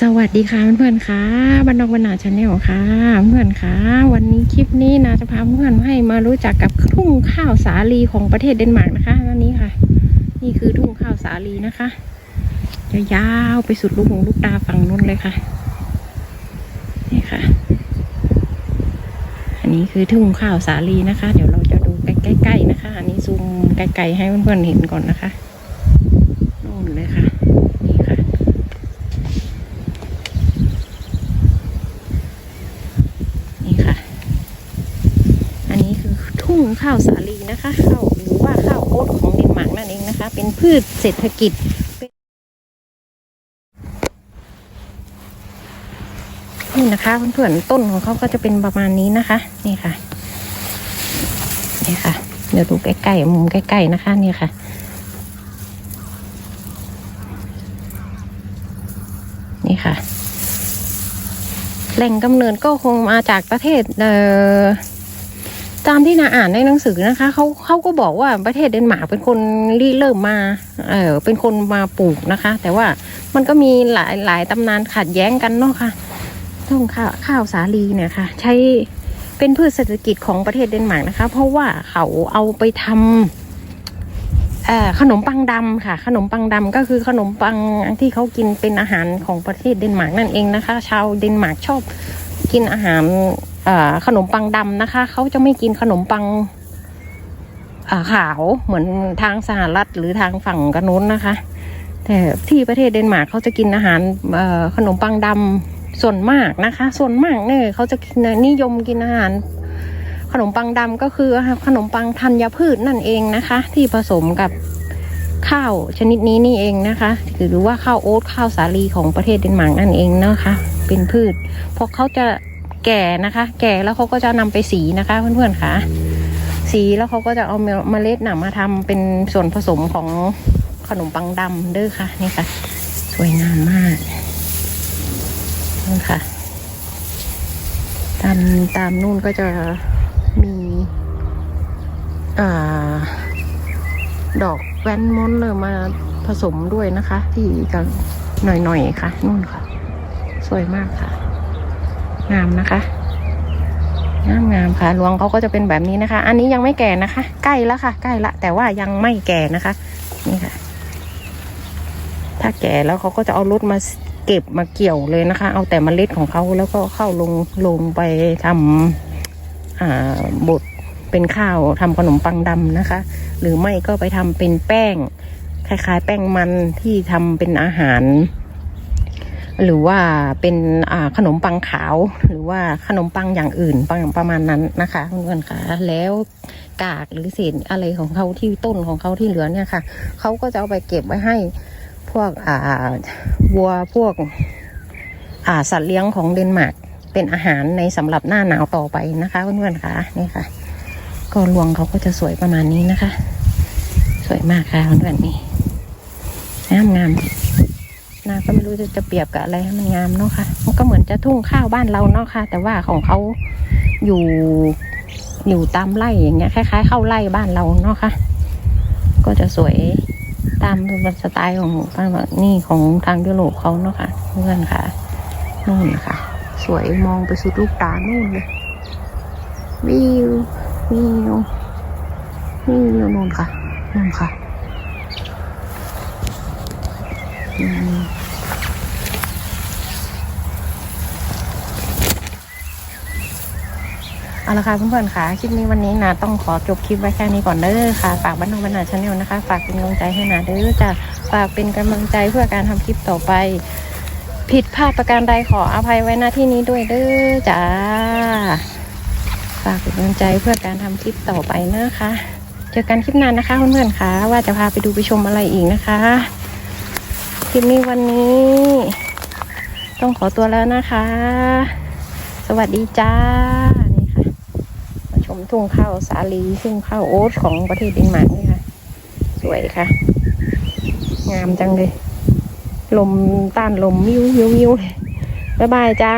สวัสดีค่ะเพื่อนๆค่ะบันดอกบันนาชาแนลค่ะ เพื่อนค่ะ วันนี้คลิปนี้นะจะพาเพื่อนให้มารู้จักกับทุ่งข้าวสาลีของประเทศเดนมาร์กนะคะอันนี้ค่ะ นี่คือทุ่งข้าวสาลีนะคะจะยาวไปสุดลูกหูลูกตาฝั่งนู้นเลยค่ะ นี่ค่ะ อันนี้คือทุ่งข้าวสาลีนะคะ เดี๋ยวเราจะดูใกล้ๆนะคะ อันนี้ซูมไกลๆให้เพื่อนๆเห็นก่อนนะคะนู่นเลยค่ะ นี่ค่ะ นี่ค่ะ อันนี้ งข้าวสาลีนะคะข้าวหรือว่าข้าวโอ๊ตของเดนมาร์กนั่นเองนะคะ เป็นพืชเศรษฐกิจนนี่นะคะเพื่อนๆต้นของเขาก็จะเป็นประมาณนี้นะคะ นี่ค่ะนี่ค่ะ เดี๋ยวดูใกล้ๆมุมใกล้ๆนะคะ นี่ค่ะนี่ค่ะ แหล่งกำเนิดก็คงมาจากประเทศเอ่อ ตามที่นาอ่านในหนังสือนะคะเขาเขาก็บอกว่าประเทศเดนมาร์กเป็นคนริเริ่มมาเออเป็นคนมาปลูกนะคะ แต่ว่ามันก็มีหลายหลายตำนานขัดแย้งกันเนาะค่ะทุ่งข้าวข้าวสาลีเนี่ยค่ะ ใช้เป็นพืชเศรษฐกิจของประเทศเดนมาร์กนะคะ เพราะว่าเขาเอาไปทำเอ่อขนมปังดำค่ะ ขนมปังดำก็คือขนมปังที่เขากินเป็นอาหารของประเทศเดนมาร์กนั่นเองนะคะ ชาวเดนมาร์กชอบกินอาหาร ขนมปังดำนะคะ เขาจะไม่กินขนมปังาขาวเหมือนทางสหรัฐหรือทางฝั่งกระนู้นนะคะ แต่ที่ประเทศเดนมาร์กเขาจะกินอาหารขนมปังดำส่วนมากนะคะ ส่วนมากเนี่ยเขาจะนนิยมกินอาหาร ขนมปังดำก็คือขนมปังธัญพืชนั่นเองนะคะ ที่ผสมกับข้าวชนิดนี้นี่เองนะคะหรือว่าข้าวโอ๊ตข้าวสาลีของประเทศเดนมาร์กนั่นเองนะคะ เป็นพืชเพราะเขาจะ แก่นะคะ แก่แล้วเขาก็จะนำไปสีนะคะเพื่อนๆค่ะ สีแล้วเขาก็จะเอาเมล็ดหนามาทำเป็นส่วนผสมของขนมปังดำเด้อค่ะนี่ค่ะ สวยงามมากนี่ค่ะ ตามตามนู่นก็จะมีอ่าดอกแวนมอนเลยมาผสมด้วยนะคะ ที่จะหน่อยๆค่ะนู่นค่ะ สวยมากค่ะ งามนะคะงามงามค่ะรวงเขาก็จะเป็นแบบนี้นะคะ อันนี้ยังไม่แก่นะคะ ใกล้แล้วค่ะ ใกล้ละ แต่ว่ายังไม่แก่นะคะ นี่ค่ะ ถ้าแก่แล้วเขาก็จะเอารถมาเก็บมาเกี่ยวเลยนะคะ เอาแต่เมล็ดของเขาแล้วก็เข้าลงลงไปทำอ่าบดเป็นข้าวทำขนมปังดำนะคะ หรือไม่ก็ไปทำเป็นแป้ง คล้ายๆ แป้งมันที่ทำเป็นอาหาร หรือว่าเป็นขนมปังขาว หรือว่าขนมปังอย่างอื่นประประมาณนั้นนะคะเพื่อนๆค่ะแล้วกากหรือเศษอะไรของเขาที่ต้นของเขาที่เหลือเนี่ยค่ะเขาก็จะเอาไปเก็บไว้ให้พวกอ่าวัวพวกอ่าสัตว์เลี้ยงของเดนมาร์กเป็นอาหารในสำหรับหน้าหนาวต่อไปนะคะเพื่อนๆค่ะนี่ค่ะ ก็รวงเขาก็จะสวยประมาณนี้นะคะ สวยมากค่ะเพื่อนๆนี่งามงาม นาก็ไม่รู้จะจะเปรียบกับอะไรให้มันงามเนาะค่ะมันก็เหมือนจะทุ่งข้าวบ้านเราเนาะค่ะ แต่ว่าของเขาอยู่อยู่ตามไร่อย่างเงี้ยคล้าย ๆ เข้าไร่บ้านเราเนาะค่ะ ก็จะสวยตามสไตล์ของบ้านแบบนี่ของทางยุโรปเขาเนาะค่ะเพื่อนค่ะนู่นนะคะสวยมองไปสุดลูกตานู่นเลยวิววิววิวนู่นค่ะนู่นค่ะอืม เอาละค่ะเพื่อนๆค่ะคลิปนี้วันนี้นะต้องขอจบคลิปไว้แค่นี้ก่อนเด้อค่ะ ฝากบ้านนองบ้านนาชาแนลนะคะ ฝากเป็นกำลังใจให้นาเด้อจะฝากเป็นกำลังใจเพื่อการทำคลิปต่อไป ผิดพลาดประการใดขออภัยไว้หน้าที่นี้ด้วยเด้อจ้าฝากเป็นกำลังใจเพื่อการทำคลิปต่อไปนะคะ เจอกันคลิปหน้านะคะเพื่อนๆค่ะ ว่าจะพาไปดูไปชมอะไรอีกนะคะ คลิปนี้วันนี้ ต้องขอตัวแล้วนะคะ สวัสดีจ้า นี่ค่ะ มาชมทุ่งข้าวสาลีทุ่งข้าวโอ๊ตของประเทศเดนมาร์กนี่ค่ะ สวยค่ะ งามจังเลย ลมต้านลมวิวมิววิวเลยบ๊ายบายจ้า